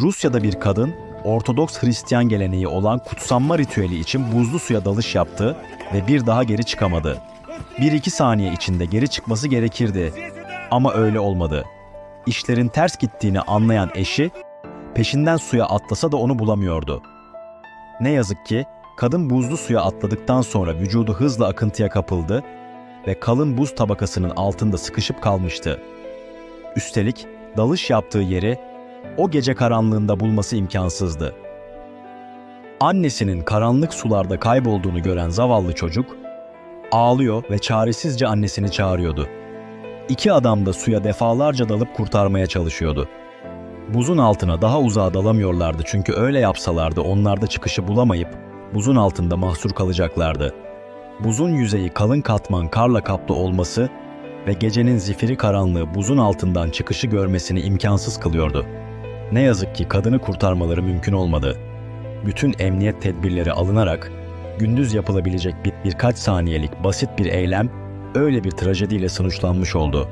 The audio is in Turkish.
Rusya'da bir kadın Ortodoks Hristiyan geleneği olan kutsanma ritüeli için buzlu suya dalış yaptı ve bir daha geri çıkamadı. 1-2 saniye içinde geri çıkması gerekirdi ama öyle olmadı. İşlerin ters gittiğini anlayan eşi peşinden suya atlasa da onu bulamıyordu. Ne yazık ki kadın buzlu suya atladıktan sonra vücudu hızla akıntıya kapıldı ve kalın buz tabakasının altında sıkışıp kalmıştı. Üstelik dalış yaptığı yeri o gece karanlığında bulması imkansızdı. Annesinin karanlık sularda kaybolduğunu gören zavallı çocuk ağlıyor ve çaresizce annesini çağırıyordu. İki adam da suya defalarca dalıp kurtarmaya çalışıyordu. Buzun altına daha uzağa dalamıyorlardı çünkü öyle yapsalardı onlar da çıkışı bulamayıp buzun altında mahsur kalacaklardı. Buzun yüzeyi kalın katman karla kaplı olması ve gecenin zifiri karanlığı buzun altından çıkışı görmesini imkansız kılıyordu. Ne yazık ki kadını kurtarmaları mümkün olmadı. Bütün emniyet tedbirleri alınarak gündüz yapılabilecek bir birkaç saniyelik basit bir eylem öyle bir trajediyle sonuçlanmış oldu.